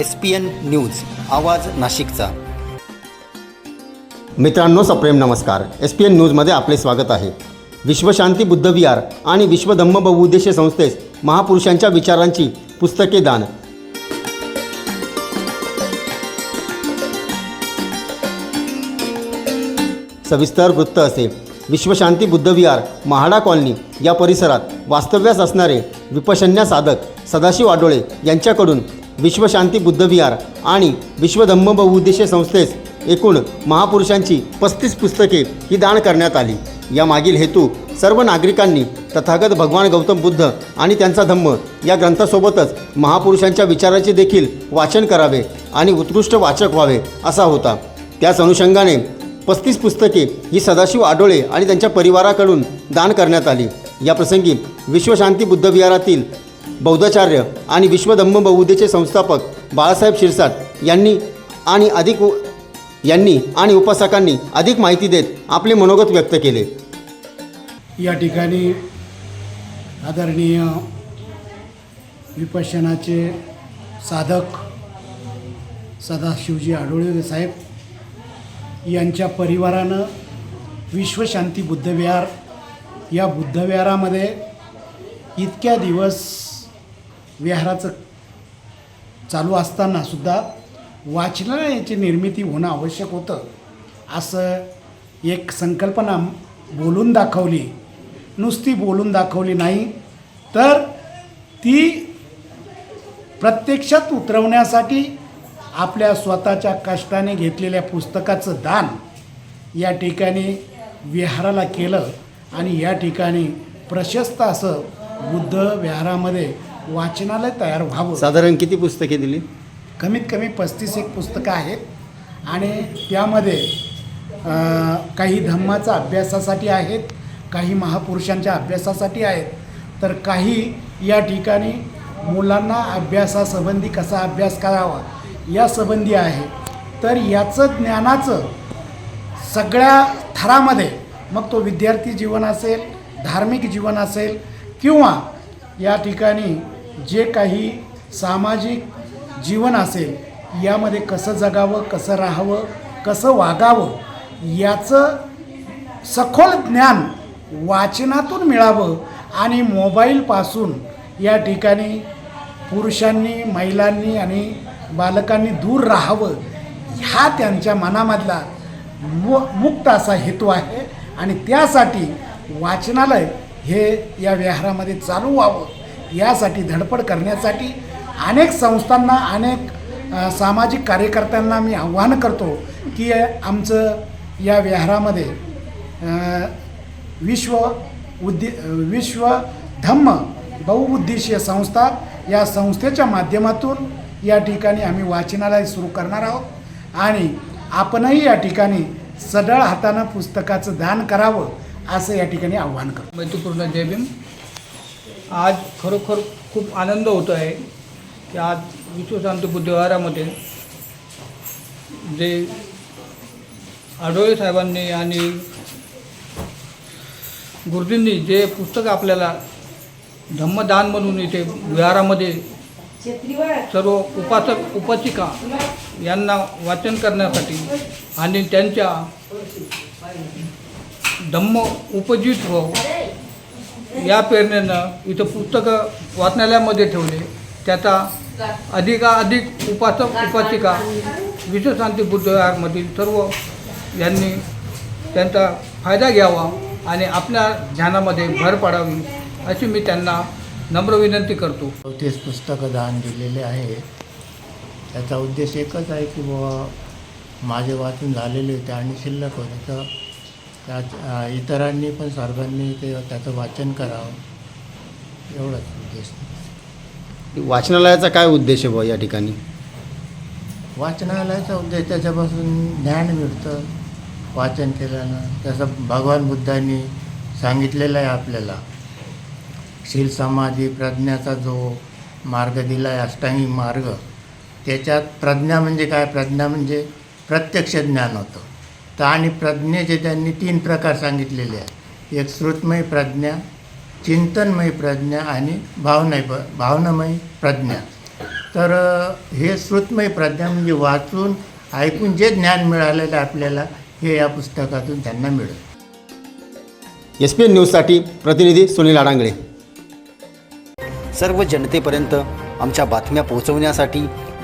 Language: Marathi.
एस पी एन न्यूज आवाज नाशिकचा. मित्रांनो सप्रेम नमस्कार. एस पी एन न्यूजमध्ये आपले स्वागत आहे. विश्वशांती बुद्धविहार आणि विश्वधम्म बहुउद्देशीय संस्थेस महापुरुषांच्या विचारांची पुस्तके दान. सविस्तर वृत्त असे. विश्वशांती बुद्धविहार महाडा कॉलनी या परिसरात वास्तव्यास असणारे विपशन्या साधक सदाशिव आडोळे यांच्याकडून विश्वशांती बुद्धविहार आणि विश्वधम्म बहुउद्देशीय संस्थेस एकूण महापुरुषांची पस्तीस पुस्तके ही दान करण्यात आली. या मागील हेतू सर्व नागरिकांनी तथागत भगवान गौतम बुद्ध आणि त्यांचा धम्म या ग्रंथासोबतच महापुरुषांच्या विचाराचे देखील वाचन करावे आणि उत्कृष्ट वाचक व्हावे असा होता. त्याच अनुषंगाने पस्तीस पुस्तके ही सदाशिव आडोळे आणि त्यांच्या परिवाराकडून दान करण्यात आली. या प्रसंगी विश्वशांती बुद्धविहारातील बौद्धाचार्य आणि विश्वधम्म बहुउद्देचे संस्थापक बाळासाहेब शिरसाट यांनी आणि अधिक यांनी आणि उपासकांनी अधिक माहिती देत आपले मनोगत व्यक्त केले. या ठिकाणी आदरणीय विपशनाचे साधक सदाशिवजी आढोळे साहेब यांच्या परिवारानं विश्वशांती बुद्धविहार या बुद्धविहारामध्ये इतक्या दिवस विहाराचं चालू असताना सुद्धा वाचनालयाची निर्मिती होणं आवश्यक होतं. असं एक संकल्पना बोलून दाखवली. नुसती बोलून दाखवली नाही तर ती प्रत्यक्षात उतरवण्यासाठी आपल्या स्वतःच्या कष्टाने घेतलेल्या पुस्तकाचं दान या ठिकाणी विहाराला केलं आणि या ठिकाणी प्रशस्त असं बुद्ध विहारामध्ये वाचनालय तयार व्हावं. साधारण किती पुस्तके दिली? कमीत कमी पस्तीस एक पुस्तकं आहेत. आणि त्यामध्ये अ, काही धम्माचा अभ्यासासाठी आहेत काही महापुरुषांच्या अभ्यासासाठी आहेत. तर काही या ठिकाणी मुलांना अभ्यासासंबंधी कसा अभ्यास करावा या संबंधी आहे. तर याचं ज्ञानाचं सगळ्या थरामध्ये मग तो विद्यार्थी जीवन असेल धार्मिक जीवन असेल किंवा या ठिकाणी जे काही सामाजिक जीवन असेल यामध्ये कसं जगावं कसं राहावं कसं वागावं याचं सखोल ज्ञान वाचनातून मिळावं आणि मोबाईलपासून या ठिकाणी पुरुषांनी महिलांनी आणि बालकांनी दूर राहावं ह्या त्यांच्या मनामधला मु मुक्त असा हेतू आहे. आणि त्यासाठी वाचनालय हे या विहारामध्ये चालू व्हावं. यासाठी धडपड करण्यासाठी अनेक संस्थांना अनेक सामाजिक कार्यकर्त्यांना मी आव्हान करतो की आमचं या विहारामध्ये विश्व उद्दि विश्व धम्म बहुउद्देशीय संस्था या संस्थेच्या माध्यमातून या ठिकाणी आम्ही वाचनालय सुरू करणार आहोत आणि आपणही या ठिकाणी सडळ हातानं पुस्तकाचं दान करावं असं या ठिकाणी आव्हान करतो. मैत्रीपूर्ण जयभीम आज खरोखर खूप आनंद होतो आहे की आज विश्वशांत बुद्धविहारामध्ये जे आडोळे साहेबांनी आणि गुरुजींनी जे पुस्तक आपल्याला धम्मदान म्हणून इथे विहारामध्ये सर्व उपासक उपासिका यांना वाचन करण्यासाठी आणि त्यांच्या धम्म उपजीत हो या प्रेरणेनं इथं पुस्तकं वाचनालयामध्ये ठेवले. त्याचा अधिकाधिक उपासक उपासिका विश्वशांती बुद्धविहारमधील सर्व यांनी त्यांचा फायदा घ्यावा आणि आपल्या ध्यानामध्ये भर पाडावी अशी मी त्यांना नम्र विनंती करतो. चौतीस पुस्तकं दान दिलेले आहे. त्याचा उद्देश एकच आहे की बुवा माझे वाचून झालेले होते आणि शिल्लक होते. तर त्या इतरांनी पण सर्वांनी ते त्याचं वाचन करावं. एवढाच उद्देश. वाचनालयाचा काय उद्देश आहे बुवा या ठिकाणी? वाचनालयाचा उद्देश त्याच्यापासून ज्ञान मिळतं. वाचन केल्यानं तसं भगवान बुद्धांनी सांगितलेलं आहे आपल्याला शील समाधी प्रज्ञाचा जो मार्ग दिला आहे अष्टांगी मार्ग त्याच्यात प्रज्ञा म्हणजे काय? प्रज्ञा म्हणजे प्रत्यक्ष ज्ञान होतं. तर आणि प्रज्ञेचे त्यांनी तीन प्रकार सांगितलेले आहेत. एक श्रुतमय प्रज्ञा चिंतनमय प्रज्ञा आणि भावनाय भावनामय प्रज्ञा. तर हे श्रुतमय प्रज्ञा म्हणजे वाचून ऐकून जे ज्ञान मिळालेलं आहे आपल्याला हे या पुस्तकातून त्यांना मिळेल. एस पी एन न्यूजसाठी प्रतिनिधी सुनील आडांगळे. सर्व जनतेपर्यंत आमच्या बातम्या पोहोचवण्यासाठी